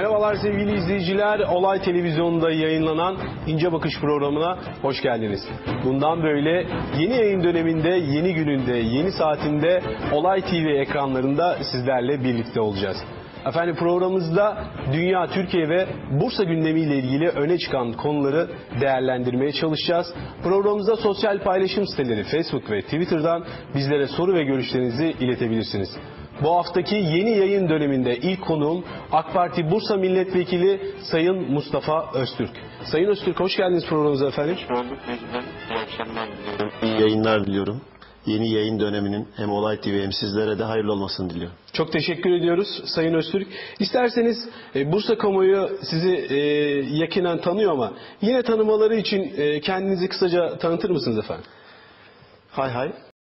Merhabalar sevgili izleyiciler. Olay Televizyonu'nda yayınlanan İnce Bakış programına hoş geldiniz. Bundan böyle yeni yayın döneminde, yeni gününde, yeni saatinde Olay TV ekranlarında sizlerle birlikte olacağız. Efendim programımızda dünya, Türkiye ve Bursa gündemiyle ilgili öne çıkan konuları değerlendirmeye çalışacağız. Programımızda sosyal paylaşım siteleri Facebook ve Twitter'dan bizlere soru ve görüşlerinizi iletebilirsiniz. Bu haftaki yeni yayın döneminde ilk konuğum AK Parti Bursa Milletvekili Sayın Mustafa Öztürk. Sayın Öztürk hoş geldiniz programımıza efendim. Gördük mecburen. İyi akşamlar diliyorum. İyi yayınlar diliyorum. Yeni yayın döneminin hem Olay TV hem sizlere de hayırlı olmasını diliyorum. Çok teşekkür ediyoruz Sayın Öztürk. İsterseniz e, Bursa kamuoyu sizi e, yakinen tanıyor ama yine tanımaları için e, kendinizi kısaca tanıtır mısınız efendim? Hay hay.